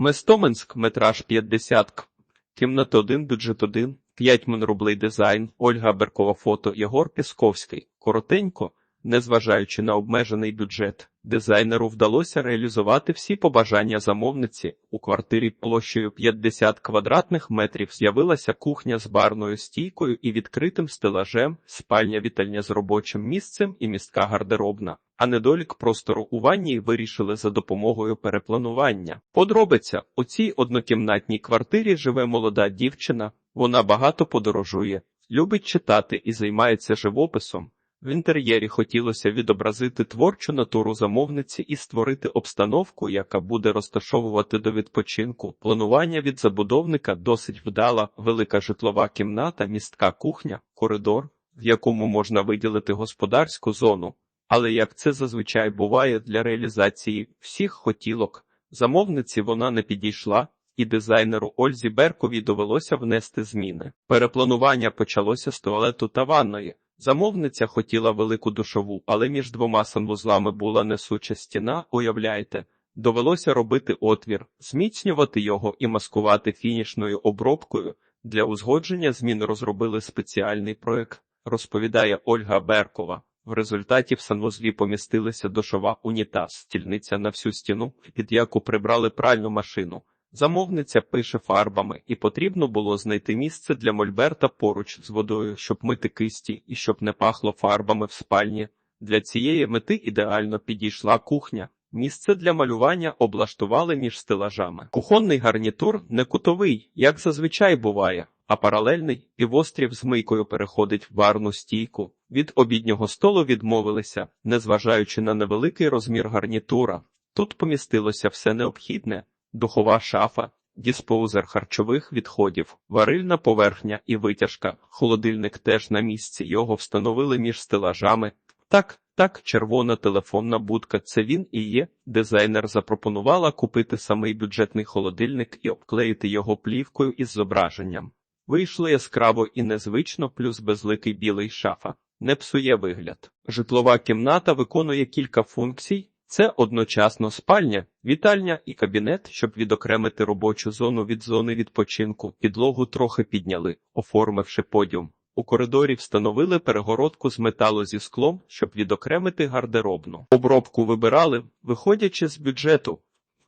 Местоменськ, метраж 50 к. Кімната 1, бюджет 1, 5 мн рублей дизайн, Ольга Беркова фото, Єгор Пісковський. Коротенько, незважаючи на обмежений бюджет, дизайнеру вдалося реалізувати всі побажання замовниці. У квартирі площею 50 квадратних метрів з'явилася кухня з барною стійкою і відкритим стелажем, спальня вітальня з робочим місцем і містка гардеробна. А недолік простору у ванні вирішили за допомогою перепланування. Подробиця у цій однокімнатній квартирі живе молода дівчина. Вона багато подорожує, любить читати і займається живописом. В інтер'єрі хотілося відобразити творчу натуру замовниці і створити обстановку, яка буде розташовувати до відпочинку. Планування від забудовника досить вдала, велика житлова кімната, містка кухня, коридор, в якому можна виділити господарську зону. Але як це зазвичай буває для реалізації всіх хотілок, замовниці вона не підійшла, і дизайнеру Ользі Берковій довелося внести зміни. Перепланування почалося з туалету та ванної. Замовниця хотіла велику душову, але між двома санвузлами була несуча стіна, уявляєте. Довелося робити отвір, зміцнювати його і маскувати фінішною обробкою. Для узгодження змін розробили спеціальний проект, розповідає Ольга Беркова. В результаті в санвузлі помістилися душова унітаз, стільниця на всю стіну, під яку прибрали пральну машину. Замовниця пише фарбами, і потрібно було знайти місце для мольберта поруч з водою, щоб мити кисті і щоб не пахло фарбами в спальні. Для цієї мети ідеально підійшла кухня. Місце для малювання облаштували між стелажами. Кухонний гарнітур не кутовий, як зазвичай буває, а паралельний півострів з мийкою переходить в варну стійку. Від обіднього столу відмовилися, незважаючи на невеликий розмір гарнітура. Тут помістилося все необхідне духова шафа, діспоузер харчових відходів, варильна поверхня і витяжка. Холодильник теж на місці. Його встановили між стелажами. Так, так, червона телефонна будка. Це він і є. Дизайнер запропонувала купити самий бюджетний холодильник і обклеїти його плівкою із зображенням. Вийшло яскраво і незвично, плюс безликий білий шафа. Не псує вигляд. Житлова кімната виконує кілька функцій. Це одночасно спальня, вітальня і кабінет, щоб відокремити робочу зону від зони відпочинку. Підлогу трохи підняли, оформивши подіум. У коридорі встановили перегородку з металу зі склом, щоб відокремити гардеробну. Обробку вибирали, виходячи з бюджету.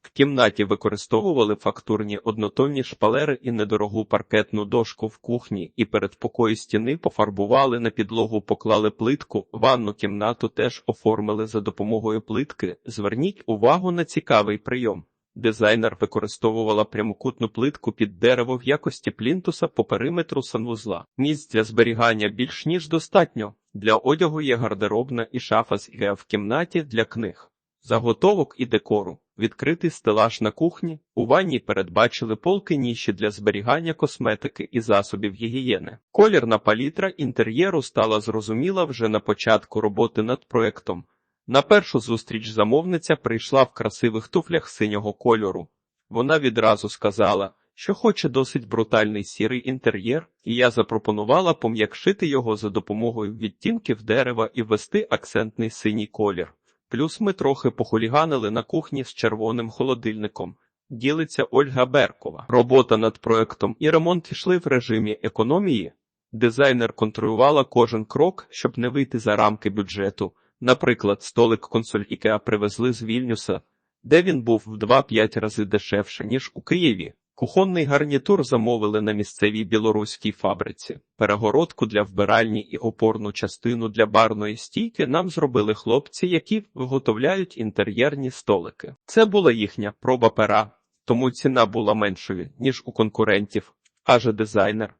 В кімнаті використовували фактурні однотонні шпалери і недорогу паркетну дошку в кухні, і передпокої стіни пофарбували на підлогу, поклали плитку, ванну кімнату теж оформили за допомогою плитки. Зверніть увагу на цікавий прийом. Дизайнер використовувала прямокутну плитку під дерево в якості плінтуса по периметру санвузла. Місць для зберігання більш ніж достатньо. Для одягу є гардеробна і шафа з ігеа в кімнаті для книг, заготовок і декору. Відкритий стелаж на кухні, у ванні передбачили полки ніші для зберігання косметики і засобів гігієни. Колірна палітра інтер'єру стала зрозуміла вже на початку роботи над проектом. На першу зустріч замовниця прийшла в красивих туфлях синього кольору. Вона відразу сказала, що хоче досить брутальний сірий інтер'єр, і я запропонувала пом'якшити його за допомогою відтінків дерева і ввести акцентний синій колір. Плюс ми трохи похуліганили на кухні з червоним холодильником. Ділиться Ольга Беркова. Робота над проектом і ремонт йшли в режимі економії. Дизайнер контролювала кожен крок, щоб не вийти за рамки бюджету. Наприклад, столик консоль Ікеа привезли з Вільнюса, де він був в 2-5 рази дешевше, ніж у Києві. Кухонний гарнітур замовили на місцевій білоруській фабриці. Перегородку для вбиральні і опорну частину для барної стійки нам зробили хлопці, які виготовляють інтер'єрні столики. Це була їхня проба пера, тому ціна була меншою, ніж у конкурентів, каже дизайнер.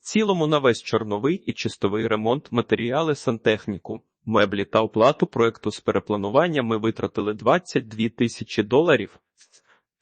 Цілому на весь чорновий і чистовий ремонт матеріали сантехніку. Меблі та оплату проекту з перепланування ми витратили 22 тисячі доларів,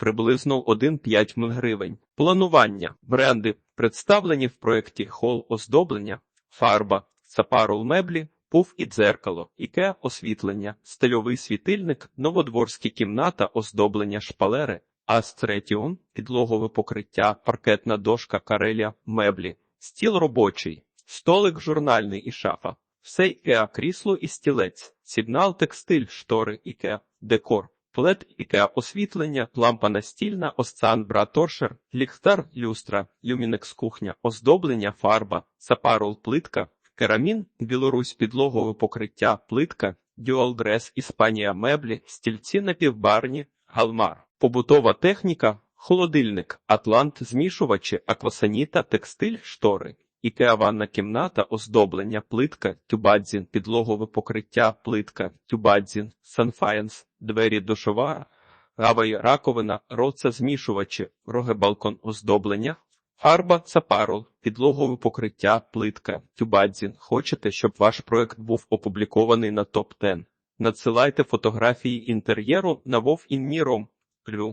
приблизно 1,5 мн гривень. Планування. Бренди представлені в проєкті хол оздоблення, фарба, сапарул меблі, пуф і дзеркало, іке освітлення, стильовий світильник, новодворські кімната, оздоблення шпалери, астретіон, підлогове покриття, паркетна дошка, кареля, меблі, стіл робочий, столик журнальний і шафа. Все ікеа крісло і стілець, сигнал, текстиль, штори, ікеа, декор. Плед ікеа освітлення, лампа настільна, осцан браторшер, ліхтар, люстра, люмінекс кухня, оздоблення, фарба, сапарол плитка, керамін, Білорусь підлогове покриття, плитка, дюалдрес, Іспанія меблі, стільці напівбарні, галмар, побутова техніка, холодильник, атлант, змішувачі, аквасаніта, текстиль, штори. Ікеа ванна кімната, оздоблення, плитка, тюбадзін, підлогове покриття, плитка, тюбадзін, санфаєнс, двері душова, гавай раковина, роца змішувачі, роги балкон оздоблення, фарба, цапарол, підлогове покриття, плитка, тюбадзін. Хочете, щоб ваш проект був опублікований на топ 10 Надсилайте фотографії інтер'єру на вовінміром. Плю.